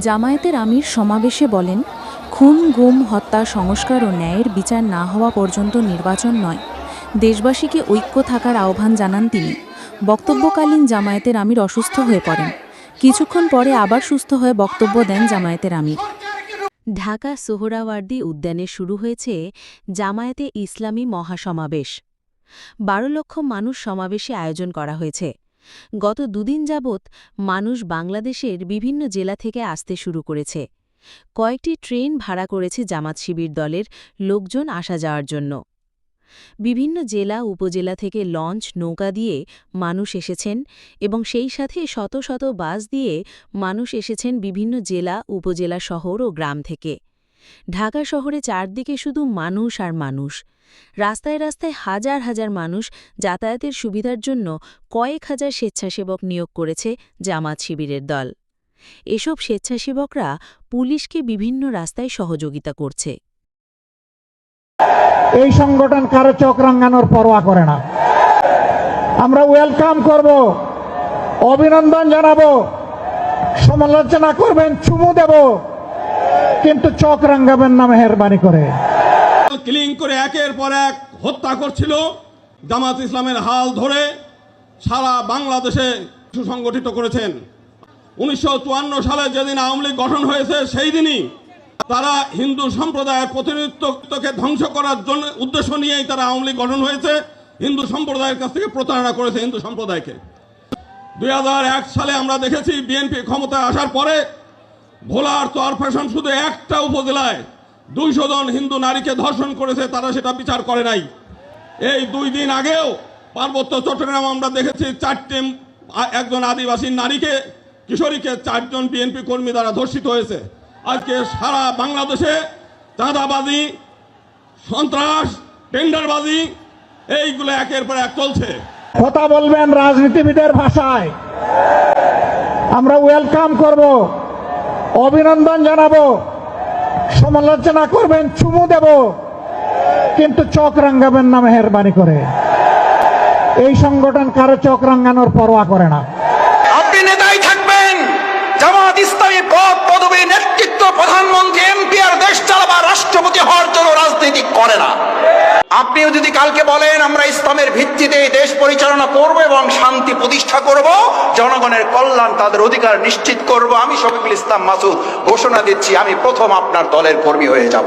জামায়াতের আমির সমাবেশে বলেন, খুন, গুম, হত্যা, সংস্কার ও ন্যায়ের বিচার না হওয়া পর্যন্ত নির্বাচন নয়। দেশবাসীকে ঐক্য থাকার আহ্বান জানান তিনি। বক্তব্যকালীন জামায়াতের আমির অসুস্থ হয়ে পড়েন। কিছুক্ষণ পরে আবার সুস্থ হয়ে বক্তব্য দেন জামায়াতের আমির। ঢাকা সোহরাওয়ার্দী উদ্যানে শুরু হয়েছে জামায়াতে ইসলামী মহাসমাবেশ। বারো লক্ষ মানুষ সমাবেশে আয়োজন করা হয়েছে। গত দুদিন যাবৎ মানুষ বাংলাদেশের বিভিন্ন জেলা থেকে আসতে শুরু করেছে। কয়েকটি ট্রেন ভাড়া করেছে জামাত শিবির দলের লোকজন আসা যাওয়ার জন্য। বিভিন্ন জেলা, উপজেলা থেকে লঞ্চ, নৌকা দিয়ে মানুষ এসেছেন এবং সেই সাথে শত শত বাস দিয়ে মানুষ এসেছেন বিভিন্ন জেলা, উপজেলা, শহর ও গ্রাম থেকে। ঢাকা শহরে চারদিকে শুধু মানুষ আর মানুষ। রাস্তায় রাস্তায় হাজার হাজার মানুষ যাতায়াতের সুবিধার জন্য কয়েক হাজার স্বেচ্ছাসেবক নিয়োগ করেছে জামাত শিবিরের দল। এসব স্বেচ্ছাসেবকরা পুলিশকে বিভিন্ন রাস্তায় সহযোগিতা করছে। এই সংগঠন কারও চোখ পরোয়া করে না। আমরা ওয়েলকাম করব, অভিনন্দন জানাব, সমালোচনা করবেন, চুমু দেব। কিন্তু চোখ রাঙ্গাবেন না, মেহরবানি করে। ক্লিং করে একের পর এক হত্যা করছিল জামাত ইসলামের হাল ধরে সারা বাংলাদেশে সুসংগঠিত করেছেন। উনিশশো চুয়ান্ন সালে যেদিন আওয়ামী লীগ গঠন হয়েছে, সেই দিনই তারা হিন্দু সম্প্রদায়ের প্রতিনিধিত্বকে ধ্বংস করার জন্য উদ্দেশ্য নিয়েই তারা আওয়ামী লীগ গঠন হয়েছে। হিন্দু সম্প্রদায়ের কাছ থেকে প্রতারণা করেছে হিন্দু সম্প্রদায়কে। দুই হাজার এক সালে আমরা দেখেছি বিএনপি ক্ষমতায় আসার পরে ভোলার চর ফ্যাশন শুধু একটা উপজেলায় দুইশো জন হিন্দু নারীকে ধর্ষণ করেছে, তারা সেটা বিচার করে নাই। এই দুই দিন আগেও পার্বত্য চট্টগ্রাম আমরা দেখেছি চারটে একজন আদিবাসী নারীকে, কিশোরীকে চারজন বিএনপি কর্মী দ্বারা ধর্ষিত হয়েছে। আজকে সারা বাংলাদেশে চাঁদাবাজি, সন্ত্রাস, টেন্ডারবাজি, এইগুলো একের পর এক চলছে। কথা বলবেন রাজনীতিবিদের ভাষায়। আমরা ওয়েলকাম করব। অভিনন্দন জানাব। সমালোচনা করবেন, চুমু দেব। কিন্তু চোখ রাঙ্গাবেন না মেহরবানি করে। এই সংগঠন কারও চোখ রাঙ্গানোর পরোয়া করে না। আপনি নেতাই থাকবেন। ইসলামী পদ নেতৃত্ব প্রধানমন্ত্রী রাষ্ট্রপতি করে না। আপনিও যদি কালকে বলেন, আমরা ইসলামের ভিত্তিতে দেশ পরিচালনা করব এবং শান্তি প্রতিষ্ঠা করব জনগণের কল্যাণ তাদের অধিকার নিশ্চিত করব। আমি শফিকুল ইসলাম মাসুদ, ঘোষণা দিচ্ছি, আমি প্রথম আপনার দলের কর্মী হয়ে যাব।